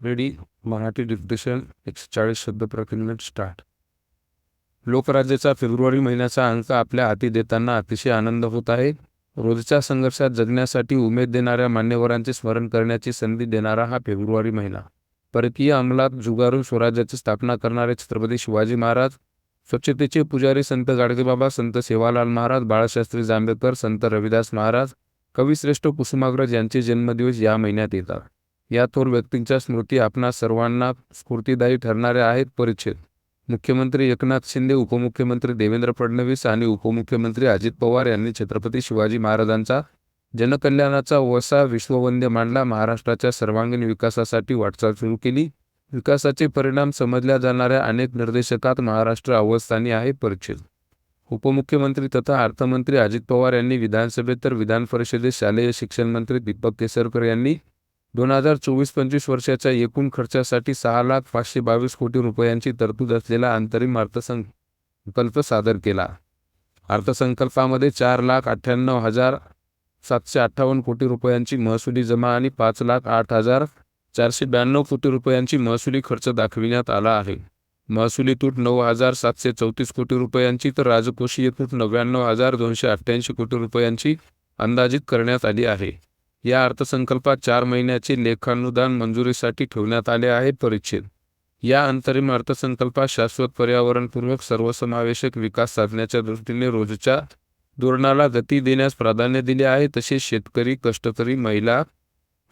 Ready Marathi dictation एकशे चाळीस शब्द प्रति मिनिट स्टार्ट लोकराज्याचा फेब्रुवारी महिन्याचा अंक आपल्या हाती देताना अतिशय आनंद होत आहे. रोजच्या संघर्षात जगण्यासाठी उमेद देणाऱ्या मान्यवरांचे स्मरण करण्याची संधी देणारा हा फेब्रुवारी महिना. परकीय अंमलात जुगारून स्वराज्याची स्थापना करणारे छत्रपती शिवाजी महाराज स्वच्छतेचे पुजारी संत गाडगेबाबा संत सेवालाल महाराज बाळशास्त्री जांभेकर संत रविदास महाराज कविश्रेष्ठ कुसुमाग्रज यांचे जन्मदिवस या महिन्यात येतात. या थोर व्यक्तींच्या स्मृती आपणा सर्वांना स्फूर्तीदायी ठरणाऱ्या आहेत. परिच्छेद. मुख्यमंत्री एकनाथ शिंदे उपमुख्यमंत्री देवेंद्र फडणवीस आणि उपमुख्यमंत्री अजित पवार यांनी छत्रपती शिवाजी महाराजांचा जनकल्याणाचा वसा विश्ववंद्य मांडला महाराष्ट्राच्या सर्वांगीण विकासासाठी वाटचाल सुरू केली. विकासाचे परिणाम समजल्या जाणाऱ्या अनेक निर्देशकात महाराष्ट्र अवस्थानी आहे. परिच्छेद. उपमुख्यमंत्री तथा अर्थमंत्री अजित पवार यांनी विधानसभेत तर विधान परिषदेत शालेय शिक्षण मंत्री दीपक केसरकर यांनी दोन हजार चोवीस पंचवीस वर्षाच्या एकूण खर्चासाठी सहा लाख पाचशे बावीस कोटी रुपयांची तरतूद असलेला अंतरिम अर्थसंकल्प सादर केला. अर्थसंकल्पामध्ये चार लाख अठ्ठ्याण्णव हजार सातशे अठ्ठावन्न कोटी रुपयांची महसुली जमा आणि पाच लाख आठ हजार चारशे ब्याण्णव कोटी रुपयांची महसुली खर्च दाखविण्यात आला आहे. महसुली तूट नऊ हजार सातशे चौतीस कोटी रुपयांची तर राजकोषीय तूट नव्याण्णव हजार दोनशे अठ्ठ्याऐंशी कोटी रुपयांची अंदाजित करण्यात आली आहे. या अर्थसंकल्पात चार महिन्याचे लेखानुदान मंजुरीसाठी ठेवण्यात आले आहे परिच्छेद. या अंतरिम अर्थसंकल्पात शाश्वत पर्यावरणपूर्वक सर्वसमावेशक विकास साधण्याच्या दृष्टीने रोजच्या धोरणाला गती देण्यास प्राधान्य दिले आहे तसेच शेतकरी कष्टकरी महिला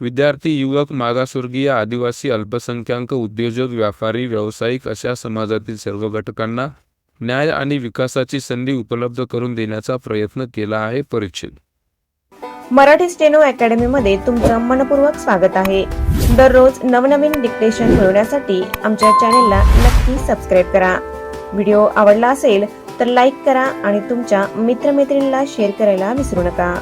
विद्यार्थी युवक मागासवर्गीय आदिवासी अल्पसंख्याक उद्योजक व्यापारी व्यावसायिक अशा समाजातील सर्व घटकांना न्याय आणि विकासाची संधी उपलब्ध करून देण्याचा प्रयत्न केला आहे परिच्छेद. मराठी स्टेनो अकॅडमीमध्ये तुमचं मनपूर्वक स्वागत आहे. दररोज नवनवीन डिक्टेशन मिळवण्यासाठी आमच्या चॅनेलला नक्की सबस्क्राईब करा. व्हिडिओ आवडला असेल तर लाईक करा आणि तुमच्या मित्रमैत्रिणीला शेअर करायला विसरू नका.